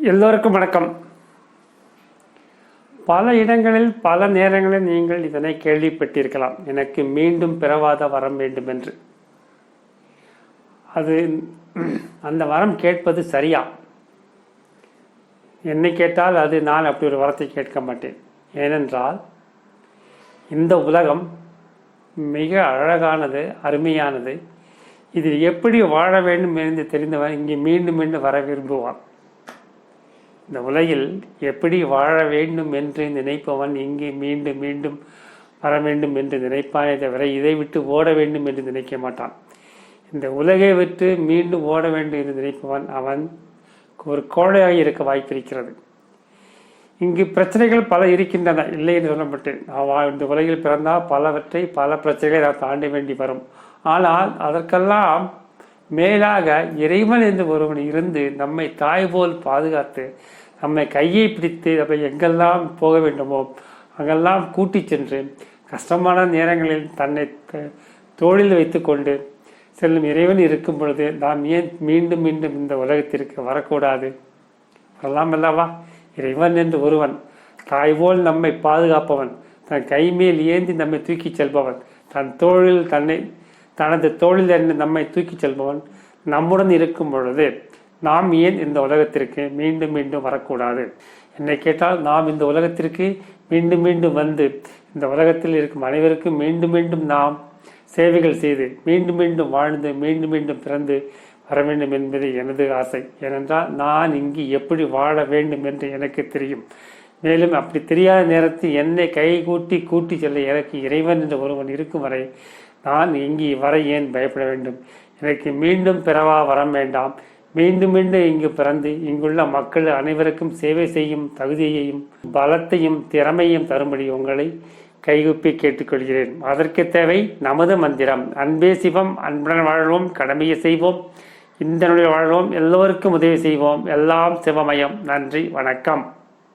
எல்லோருக்கும் வணக்கம். பல இடங்களில் பல நேரங்களில் நீங்கள் இதனை கேள்விப்பட்டிருக்கலாம். எனக்கு மீண்டும் பிறவாத வரம் வேண்டும் என்று அது அந்த வரம் கேட்பது சரியா? என்னை கேட்டால் அது நான் அப்படி ஒரு வரத்தை கேட்க மாட்டேன். ஏனென்றால் இந்த உலகம் மிக அழகானது அருமையானது. இதில் எப்படி வாழ வேண்டும் என்று தெரிந்தவன் இங்கே மீண்டும் மீண்டும் வர விரும்புவான். இந்த உலகில் எப்படி வாழ வேண்டும் என்று நினைப்பவன் இங்கே மீண்டும் மீண்டும் வர வேண்டும் என்று நினைப்பானே தவிர இதை விட்டு ஓட வேண்டும் என்று நினைக்க மாட்டான். இந்த உலகை விட்டு மீண்டும் ஓட வேண்டும் என்று நினைப்பவன் அவன் ஒரு கோழையாக இருக்க வாய்ப்பிருக்கிறது. இங்கு பிரச்சனைகள் பல இருக்கின்றன இல்லை என்று சொல்லப்பட்டேன் அவன் இந்த உலகில் பிறந்தால் பலவற்றை பல பிரச்சனைகளை நாம் தாண்ட வேண்டி வரும். ஆனால் அதற்கெல்லாம் மேலாக இறைவன் என்று ஒருவன் இருந்து நம்மை தாய் போல் பாதுகாத்து நம்மை கையை பிடித்து நம்மை எங்கெல்லாம் போக வேண்டுமோ அங்கெல்லாம் கூட்டி சென்று கஷ்டமான நேரங்களில் தன்னை தோளில் வைத்துக்கொண்டு செல்லும் இறைவன் இருக்கும் பொழுது நாம் ஏன் மீண்டும் மீண்டும் இந்த உலகத்திற்கு வரக்கூடாது? வரலாம் அல்லவா? இறைவன் என்று ஒருவன் தாய் போல் நம்மை பாதுகாப்பவன் தன் கை மேல் ஏந்தி நம்மை தூக்கிச் செல்பவன் தன் தோளில் தன்னை தனது தோளில் இருந்து நம்மை தூக்கிச் செல்பவன் நம்முடன் இருக்கும் பொழுது நாம் ஏன் இந்த உலகத்திற்கு மீண்டும் மீண்டும் வரக்கூடாது? என்னை கேட்டால் நாம் இந்த உலகத்திற்கு மீண்டும் மீண்டும் வந்து இந்த உலகத்தில் இருக்கும் அனைவருக்கும் மீண்டும் மீண்டும் நாம் சேவைகள் செய்து மீண்டும் மீண்டும் வாழ்ந்து மீண்டும் மீண்டும் பிறந்து வர வேண்டும் என்பது எனது ஆசை. ஏனென்றால் நான் இங்கு எப்படி வாழ வேண்டும் என்று எனக்கு தெரியும். மேலும் அப்படி தெரியாத நேரத்தில் என்னை கை கூட்டி கூட்டி செல்ல எனக்கு இறைவன் என்ற ஒருவன் இருக்கும் வரை நான் இங்கே வர ஏன் பயப்பட வேண்டும்? எனக்கு மீண்டும் பிறவா வரம் வேண்டாம். மீண்டும் மீண்டும் இங்கு பிறந்து இங்குள்ள மக்கள் அனைவருக்கும் சேவை செய்யும் தகுதியையும் பலத்தையும் திறமையும் தரும்படி உங்களை கைகுப்பி கேட்டுக்கொள்கிறேன். அதற்கு தேவை நமது மந்திரம். அன்பே சிவம் அன்புடன் வாழ்வோம் கடமையை செய்வோம் இந்த நொடியில் வாழ்வோம் எல்லோருக்கும் உதவி செய்வோம். எல்லாம் சிவமயம். நன்றி வணக்கம்.